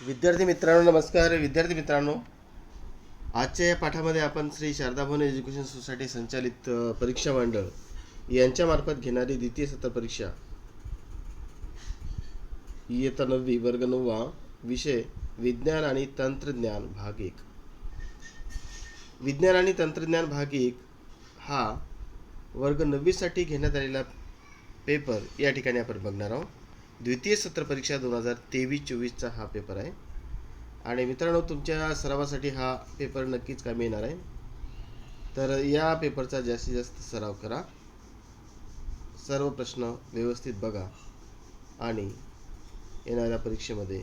विद्यार्थी मित्रांनो नमस्कार. विद्यार्थी मित्रांनो आजच्या या पाठामध्ये आपण श्री शारदा भवन एज्युकेशन सोसायटी संचालित परीक्षा मंडळ यांच्यामार्फत घेणारी द्वितीय सत्र परीक्षा. इयत्ता नववी वर्ग नववा विषय विज्ञान आणि तंत्रज्ञान भाग एक. विज्ञान आणि तंत्रज्ञान भाग एक हा वर्ग नववीसाठी घेण्यात आलेला पेपर या ठिकाणी आपण बघणार आहोत. द्वितीय सत्र परीक्षा दोन हजार तेवीस चोवीसचा हा पेपर आहे. आणि मित्रांनो तुमच्या सरावासाठी हा पेपर नक्कीच कामी येणार आहे. तर या पेपरचा जास्तीत जास्त सराव करा. सर्व प्रश्न व्यवस्थित बघा आणि येणाऱ्या परीक्षेमध्ये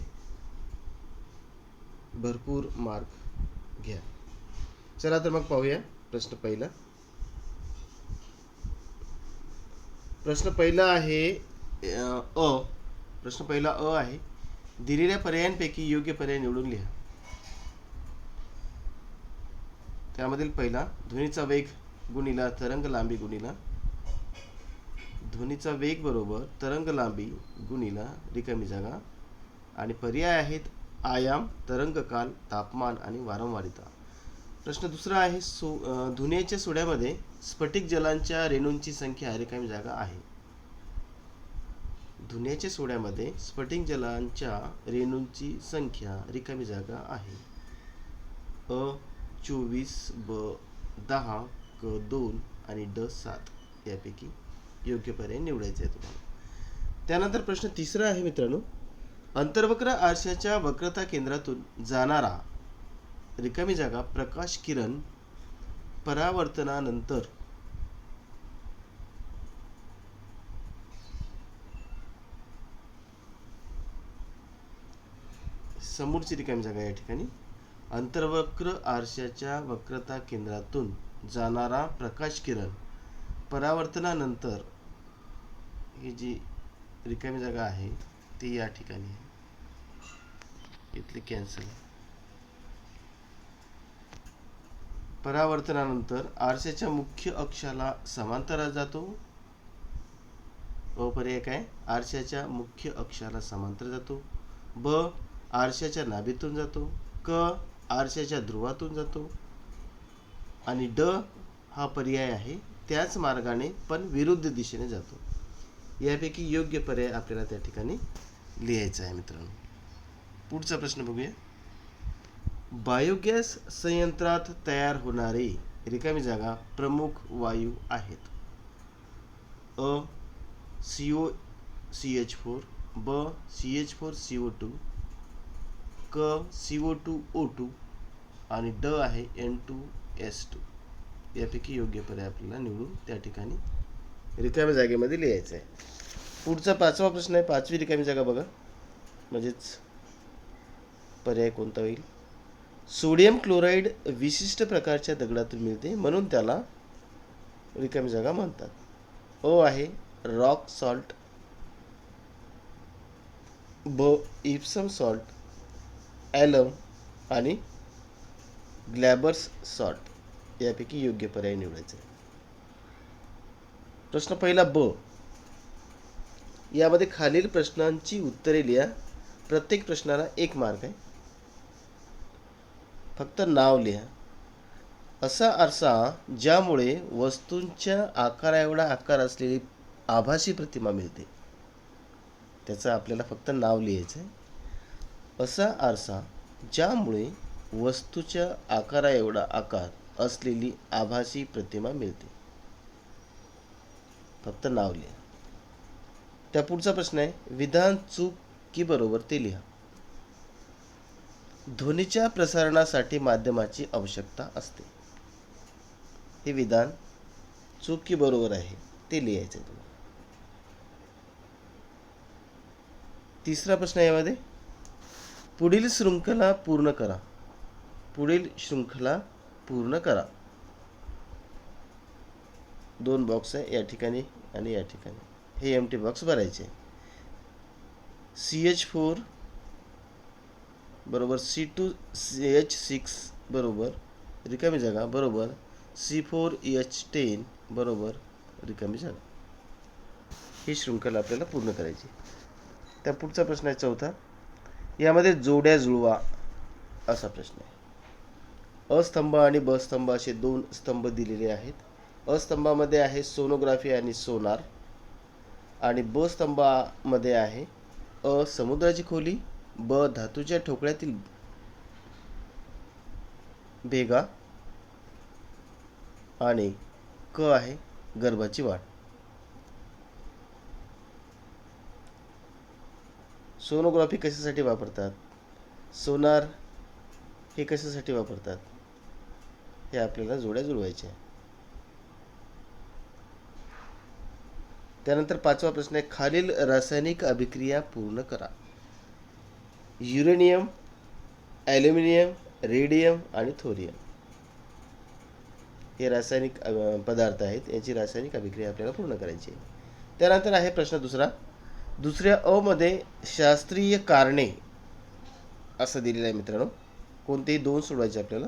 भरपूर मार्क घ्या. चला तर मग पाहूया प्रश्न पहिला. प्रश्न पहिला आहे अ अ. प्रश्न पहिला अ आहे. दिलेल्या पर्यायांपैकी योग्य पर्याय निवडून लिहा. त्यामधील पहिला ध्वनीचा वेग गुणिला तरंग लांबी गुणिला ध्वनीचा वेग बरोबर तरंग लांबी गुणिला रिकामी जागा आणि पर्याय आहेत आयाम तरंगकाल तापमान आणि वारंवारिता. प्रश्न दुसरा आहे सो धुनेच्या सोड्यामध्ये स्फटिक जलांच्या रेणूंची संख्या रिकामी जागा आहे. धुण्याच्या सोड्यामध्ये स्फटिक जलांच्या रेणूंची संख्या रिकामी जागा आहे. अ चोवीस ब दहा क दोन आणि ड सात यापैकी योग्य पर्याय निवडायचे आहे तुम्हाला. त्यानंतर प्रश्न तिसरा आहे मित्रांनो. अंतर्वक्र आरशाच्या वक्रता केंद्रातून जाणारा रिकामी जागा प्रकाश किरण परावर्तनानंतर समोरची रिकामी जागा या ठिकाणी. अंतर्वक्र आरशाच्या वक्रता केंद्रातून जाणारा प्रकाश किरण परावर्तनानंतर ही जी रिकामी जागा आहे ती या ठिकाणी आहे. इथली कॅन्सल परावर्तनानंतर आरशाच्या मुख्य अक्षाला समांतर जातो. व पर्याय काय? आरशाच्या मुख्य अक्षाला समांतर जातो. ब आरशाच्या नाभीतून जातो. क आरशाच्या ध्रुवातून जातो. आणि ड हा पर्याय आहे त्याच मार्गाने पण विरुद्ध दिशेने जातो. यापैकी योग्य पर्याय आपल्याला त्या ठिकाणी लिहायचा आहे मित्रांनो. पुढचा प्रश्न बघूया. बायोगॅस संयंत्रात तयार होणारे रिकामी जागा प्रमुख वायू आहेत. अ C O C H four ब C H four C O two क C O two O two आणि ड आहे एन टू एस टू यापैकी योग्य पर्याय आपल्याला निवडून त्या ठिकाणी रिकाम्या जागेमध्ये लिहायचं आहे पुढचा पाचवा प्रश्न आहे. पाचवी रिकामी जागा बघा. म्हणजेच पर्याय कोणता होईल? सोडियम क्लोराईड विशिष्ट प्रकारच्या दगडातून मिळते म्हणून त्याला रिकामी जागा म्हणतात. ओ आहे रॉक सॉल्ट ब इप्सम सॉल्ट ॲलम आणि ग्लॅबर्स सॉट यापैकी योग्य पर्याय निवडायचे. प्रश्न पहिला ब. यामध्ये खालील प्रश्नांची उत्तरे लिहा. प्रत्येक प्रश्नाला एक मार्क आहे. फक्त नाव लिहा. असा आरसा ज्यामुळे वस्तूंच्या आकाराएवढा आकार असलेली आभासी प्रतिमा मिळते. त्याचं आपल्याला फक्त नाव लिहायचं आहे असा आरसा ज्यामुळे वस्तूच्या आकाराएवढा आकार असलेली आभासी प्रतिमा मिळते. फक्त नाव लिहा. त्या पुढचा प्रश्न आहे विधान चूक की बरोबर ते लिहा. ध्वनीच्या प्रसारणासाठी माध्यमाची आवश्यकता असते. हे विधान चूक की बरोबर आहे ते लिहायचे तुम्हाला. तिसरा प्रश्न यामध्ये पुढील शृंखला पूर्ण करा. पुढील शृंखला पूर्ण करा. दोन बॉक्स आहे या ठिकाणी आणि या ठिकाणी. हे एम टी बॉक्स भरायचे. सी एच फोर बरोबर C two C H six बरोबर रिकामी जागा बरोबर सी फोर एच टेन बरोबर रिकामी जागा. ही शृंखला आपल्याला पूर्ण करायची. त्या पुढचा प्रश्न आहे चौथा. यामध्ये जोड्या जुळवा असा प्रश्न आहे. अस्तंभ आणि ब स्तंभ असे दोन स्तंभ दिलेले आहेत. अस्तंभामध्ये आहे सोनोग्राफी आणि सोनार आणि ब स्तंभामध्ये आहे अ समुद्राची खोली ब धातूच्या ठोकळ्यातील भेगा आणि क आहे गर्भाची वाढ. सोनोग्राफी कशासाठी वापरतात? सोनार हे कशासाठी वापरतात? हे आपल्याला जोड्या जुळवायचे आहे. त्यानंतर पाचवा प्रश्न आहे खालील रासायनिक अभिक्रिया पूर्ण करा. युरेनियम ॲल्युमिनियम रेडियम आणि थोरियम हे रासायनिक पदार्थ आहेत याची रासायनिक अभिक्रिया आपल्याला पूर्ण करायची आहे. त्यानंतर आहे प्रश्न दुसरा दुसऱ्या अमध्ये शास्त्रीय कारणे असं दिलेलं आहे मित्रांनो. कोणतेही दोन सोडवायचे आपल्याला.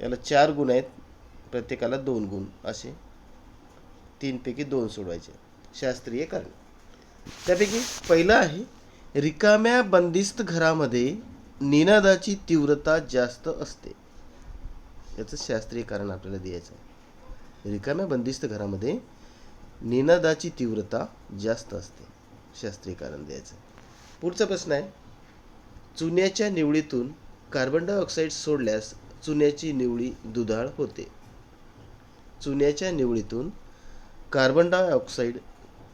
याला चार गुण आहेत. प्रत्येकाला दोन गुण असे. तीनपैकी दोन सोडवायचे. शास्त्रीय कारणे. त्यापैकी पहिलं आहे रिकाम्या बंदिस्त घरामध्ये निनादाची तीव्रता जास्त असते. याचं शास्त्रीय कारण आपल्याला द्यायचं आहे. रिकाम्या बंदिस्त घरामध्ये निनादाची तीव्रता जास्त असते. शास्त्रीकरण द्यायचं. पुढचा प्रश्न आहे चुन्याच्या निवडीतून कार्बन डायऑक्साईड सोडल्यास चुन्याची निवडी दुधाळ होते. चुन्याच्या निवडीतून कार्बन डायऑक्साईड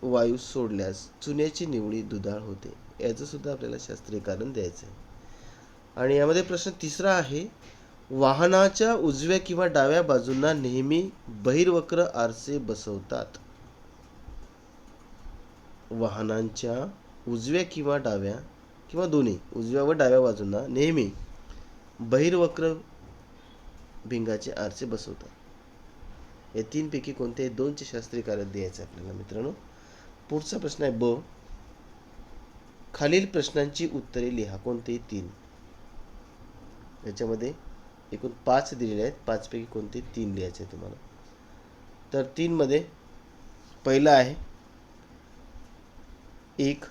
वायू सोडल्यास चुन्याची निवडी दुधाळ होते. याचं सुद्धा आपल्याला शास्त्रीय कारण द्यायचं आहे आणि यामध्ये प्रश्न तिसरा आहे वाहनाच्या उजव्या किंवा डाव्या बाजूंना नेहमी बहिर्वक्र आरसे बसवतात. वाहनांच्या उजव्या किंवा डाव्या किंवा दोन्ही उजव्या व डाव्या बाजूंना नेहमी बहिर्वक्र भिंगाचे आरसे बसवतात. या तीनपैकी कोणत्याही दोनचे शास्त्रीय कार्य द्यायचं आपल्याला मित्रांनो. पुढचा प्रश्न आहे ब. खालील प्रश्नांची उत्तरे लिहा. कोणतेही तीन. याच्यामध्ये एकूण पाच दिलेले आहेत. पाचपैकी कोणते तीन लिहायचे आहे तुम्हाला. तर तीनमध्ये पहिलं आहे एक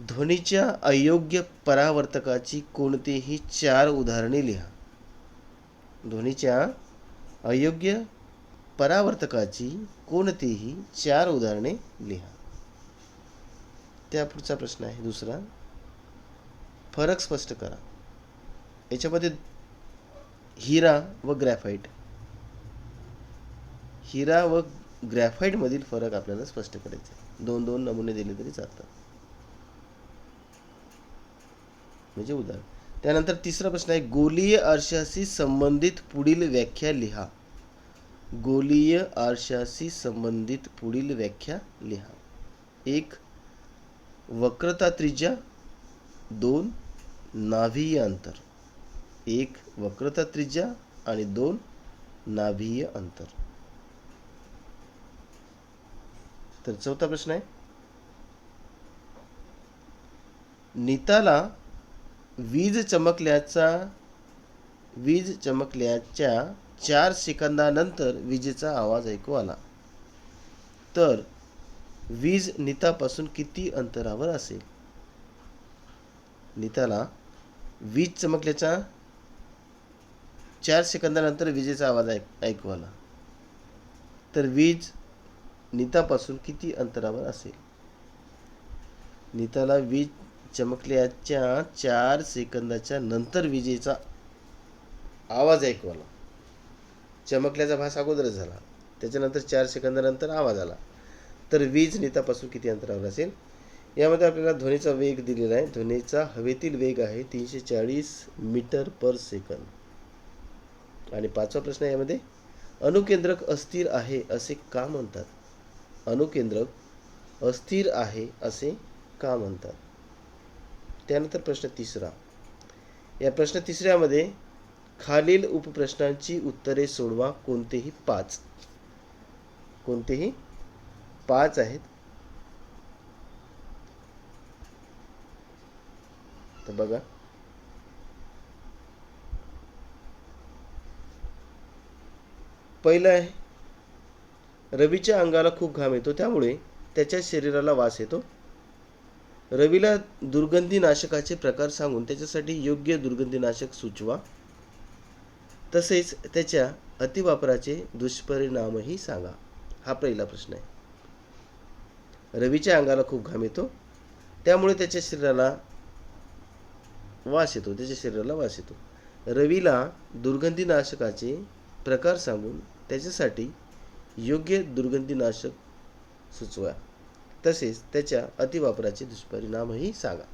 ध्वनीच्या अयोग्य परावर्तकाची कोणतीही चार उदाहरणे लिहा. ध्वनीच्या अयोग्य परावर्तकाची कोणतीही चार उदाहरणे लिहा. त्या पुढचा प्रश्न आहे दुसरा. फरक स्पष्ट करा. याच्यामध्ये हिरा व ग्रॅफाईट हिरा व ग्रॅफाईटमधील फरक आपल्याला स्पष्ट करायचा आहे. दोन दोन नमुने दिले तरी चालतात. म्हणजे उदाहरण. त्यानंतर तिसरा प्रश्न आहे गोलीय आरशाशी संबंधित पुढील व्याख्या लिहा. गोलीय आरशाशी संबंधित पुढील व्याख्या लिहा. एक वक्रता त्रिज्या. दोन नाभीय अंतर. एक वक्रता त्रिज्या आणि दोन नाभीय अंतर. तर चौथा प्रश्न आहे. नीताला वीज चमकल्याचा वीज चमकल्याच्या चार सेकंदानंतर विजेचा आवाज ऐकू आला. तर वीज नीतापासून किती अंतरावर असेल? नीताला वीज चमकल्याचा चार सेकंदानंतर विजेचा आवाज ऐक ऐकू आला. तर वीज नीतापासून किती अंतरावर असेल? नीताला वीज चमकल्याच्या चार सेकंदाच्या नंतर विजेचा आवाज ऐकू आला. चमकल्याचा भास अगोदरच झाला. त्याच्यानंतर चार सेकंदानंतर आवाज आला. तर वीज नीतापासून किती अंतरावर असेल? यामध्ये आपल्याला ध्वनीचा वेग दिलेला आहे. ध्वनीचा हवेतील वेग आहे तीनशे चाळीस मीटर पर सेकंद. आणि पाचवा प्रश्न यामध्ये अणुकेंद्रक अस्थिर आहे असे का म्हणतात? अणुकेंद्रक अस्थिर आहे असे का म्हणतात? त्यानंतर प्रश्न तिसरा. या प्रश्न तिसऱ्यामध्ये खालील उपप्रश्नांची उत्तरे सोडवा कोणतेही पाच. कोणतेही पाच आहेत. तर बघा. पहिलं आहे रवीच्या अंगाला खूप घाम येतो त्यामुळे त्याच्या शरीराला वास येतो. रवीला दुर्गंधीनाशकाचे प्रकार सांगून त्याच्यासाठी योग्य दुर्गंधीनाशक सुचवा. तसेच त्याच्या अतिवापराचे दुष्परिणामही सांगा. हा पहिला प्रश्न आहे. रवीच्या अंगाला खूप घाम येतो त्यामुळे त्याच्या शरीराला वास येतो त्याच्या शरीराला वास येतो. रवीला दुर्गंधीनाशकाचे प्रकार सांगून त्याच्यासाठी योग्य दुर्गंधीनाशक सुचवा. तसेच त्याच्या अतिवापराचे दुष्परिणामही सांगा.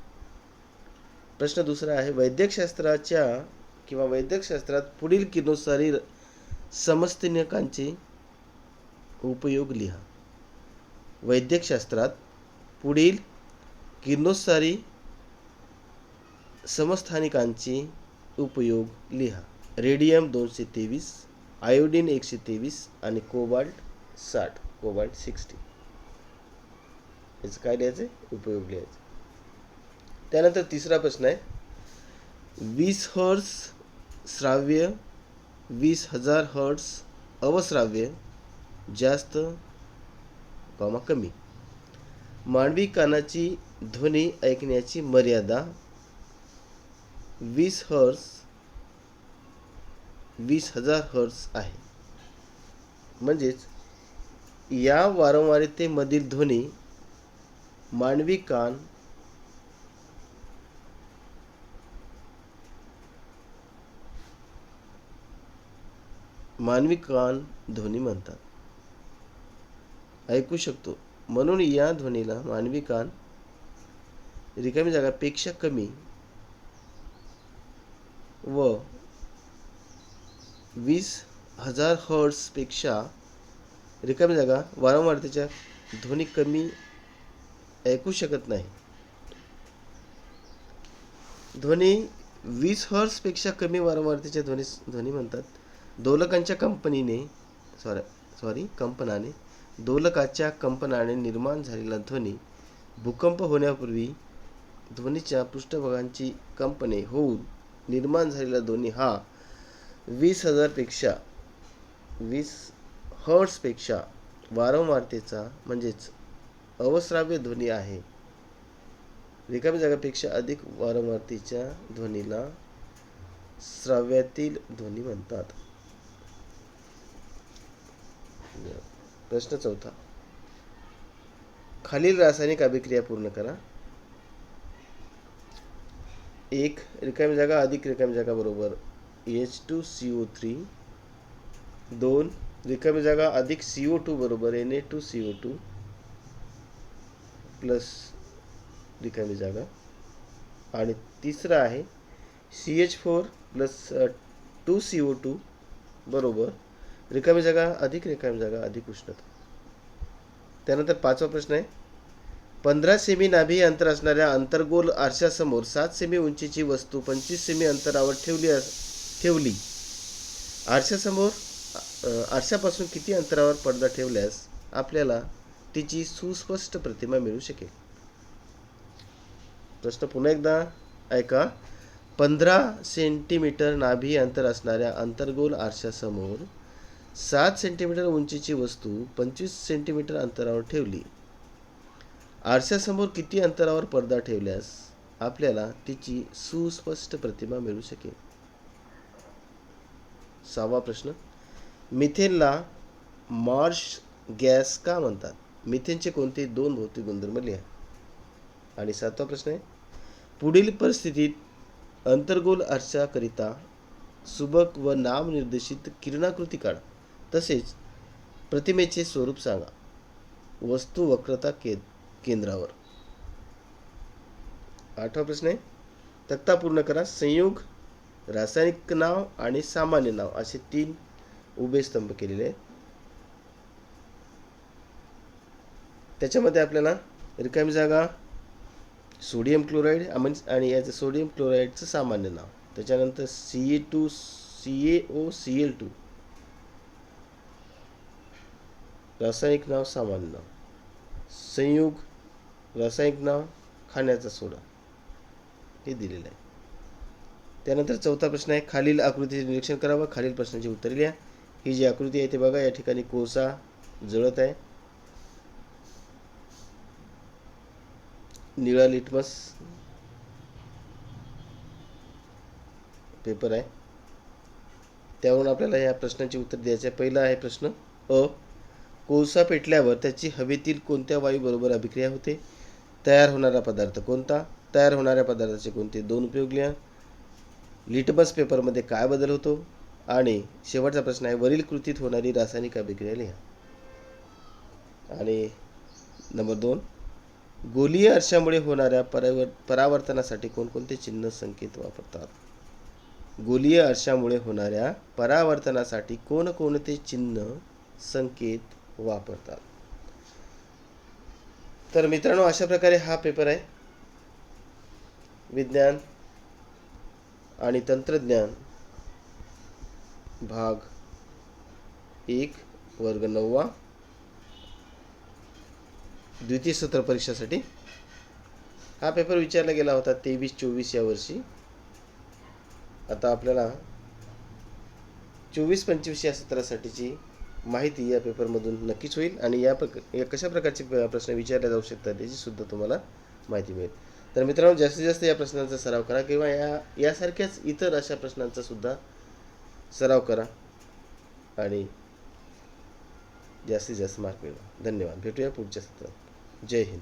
प्रश्न दुसरा आहे वैद्यकशास्त्राच्या किंवा वैद्यकशास्त्रात पुढील किरणोत्सारी समस्थनिकांचे उपयोग लिहा. वैद्यकशास्त्रात पुढील किरणोत्सारी समस्थानिकांचे उपयोग लिहा. रेडियम दोनशे तेवीस आयोडीन एकशे तेवीस आणि कोबाल्ट साठ कोबाल्ट सिक्स्टी. याचं काय लिहायचं आहे उपयोग लिहायचे. त्यानंतर तिसरा प्रश्न आहे. वीस हर्ट्स श्राव्य वीस हजार हर्ट्स अवश्राव्य जास्त कॉमा कमी. मानवी कानाची ध्वनी ऐकण्याची मर्यादा वीस हर्स वीस हजार हर्स आहे. म्हणजेच या वारंवारितेमधील ध्वनी मानवी कान मानवी कान ध्वनी म्हणतात. ऐकू शकतो. म्हणून या ध्वनीला मानवी कान रिकामी जागापेक्षा कमी व वीस हजार हर्ट्सपेक्षा रिकामी जागा वारंवारतेच्या ध्वनी कमी ऐकू शकत नाही. ध्वनी वीस हर्ट्सपेक्षा कमी वारंवारतेच्या ध्वनी ध्वनी म्हणतात. दोलकांच्या कंपनीने सॉरी सॉरी कंपनाने दोलकाच्या कंपनाने निर्माण झालेला ध्वनी भूकंप होण्यापूर्वी ध्वनीच्या पृष्ठभागांची कंपने होऊन निर्माण झालेला ध्वनी हा वीस हजारपेक्षा वीस हर्ट्सपेक्षा वारंवारतेचा म्हणजेच अवस्राव्य ध्वनी आहे. रिकामी जागापेक्षा अधिक वारंवारतेच्या ध्वनीला श्राव्यातील ध्वनी म्हणतात. प्रश्न चौथा. खालील रासायनिक अभिक्रिया पूर्ण करा. एक रिकामी जागा अधिक रिकामी जागा बरोबर. H two C O three दोन रिकामी जागा अधिक सी ओ टू बरोबर N A two C O two plus रिकामी जागा. आणि तिसरं आहे C H four plus two C O two बरोबर रिकामी जागा अधिक रिकामी जागा अधिक उष्णता. त्यानंतर पाचवा प्रश्न आहे पंधरा सेमी नाभी अंतर असणाऱ्या अंतर्गोल आरशासमोर सात सेमी उंचीची वस्तू पंचवीस सेमी अंतरावर ठेवली अस ठेवली. आरशासमोर आरशापासून किती अंतरावर पडदा ठेवल्यास आपल्याला तिची सुस्पष्ट प्रतिमा मिळू शकेल? प्रश्न पुन्हा एकदा ऐका. पंधरा सेंटीमीटर नाभी अंतर असणाऱ्या अंतर्गोल आरशासमोर सात सेंटीमीटर उंचीची वस्तू पंचवीस सेंटीमीटर अंतरावर ठेवली. आरशासमोर किती अंतरावर पडदा ठेवल्यास आपल्याला तिची सुस्पष्ट प्रतिमा मिळू शकेल? सहावा प्रश्न. मिथेनला मार्श गॅस का म्हणतात? मिथेनचे कोणते दोन भौतिक गुणधर्म लिहा. आणि सातवा प्रश्न आहे. पुढील परिस्थितीत अंतर्गोल अर्चाकरिता सुबक व नामनिर्देशित किरणाकृती काढा. तसेच प्रतिमेचे स्वरूप सांगा. वस्तू वक्रता के केंद्रावर. आठवा प्रश्न आहे. तक्ता पूर्ण करा. संयोग रासायनिक नाव आणि सामान्य नाव असे तीन उभे स्तंभ केलेले आहेत. त्याच्यामध्ये आपल्याला रिकामी जागा सोडियम क्लोराईड आणि याचं सोडियम क्लोराईडचं सामान्य नाव. त्याच्यानंतर C A two C A O C L two रासायनिक नाव सामान्य नाव. संयुग रासायनिक नाव खाण्याचा सोडा. हे दिलेलं आहे. त्यानंतर चौथा प्रश्न आहे खालील आकृतीचे निरीक्षण करावं खालील प्रश्नाची उत्तरे लिहा. ही जी आकृती आहे ते बघा या ठिकाणी कोळसा जळत आहे. निळा लिटमस पेपर आहे. त्यावरून आपल्याला या प्रश्नाची उत्तर द्यायचे आहे. पहिला आहे प्रश्न अ कोळसा पेटल्यावर त्याची हवेतील कोणत्या वायूबरोबर अभिक्रिया होते? तयार होणारा पदार्थ कोणता? तयार होणाऱ्या पदार्थाचे कोणते दोन उपयोग लिहा. लिटमस पेपरमध्ये काय बदल होतो? आणि शेवटचा प्रश्न आहे वरील कृतीत होणारी रासायनिक अभिक्रिया लिहा. आणि नंबर दोन गोलीय अर्शामुळे होणाऱ्या परावर परावर्तनासाठी कोणकोणते चिन्ह संकेत वापरतात? गोलीय अर्शामुळे होणाऱ्या परावर्तनासाठी कोणकोणते चिन्ह संकेत वापरतात? तर मित्रांनो अशा प्रकारे हा पेपर आहे. विज्ञान आणि तंत्रज्ञान भाग एक वर्ग नववा द्वितीय सत्र परीक्षासाठी. हा पेपर विचारला गेला होता तेवीस चोवीस या वर्षी. आता आपल्याला चोवीस पंचवीस या सत्रासाठीची माहिती या पेपरमधून नक्कीच होईल आणि या प्रक या कशा प्रकारचे प्रश्न विचारले जाऊ शकतात याची सुद्धा तुम्हाला माहिती मिळेल. तर मित्रांनो जास्तीत जास्त या प्रश्नांचा सराव करा किंवा या यासारख्याच इतर अशा प्रश्नांचा सुद्धा सराव करा. आणि जास्तीत जास्त मार्क मिळवा. धन्यवाद. भेटूया पुढच्या सत्रात. जय हिंद.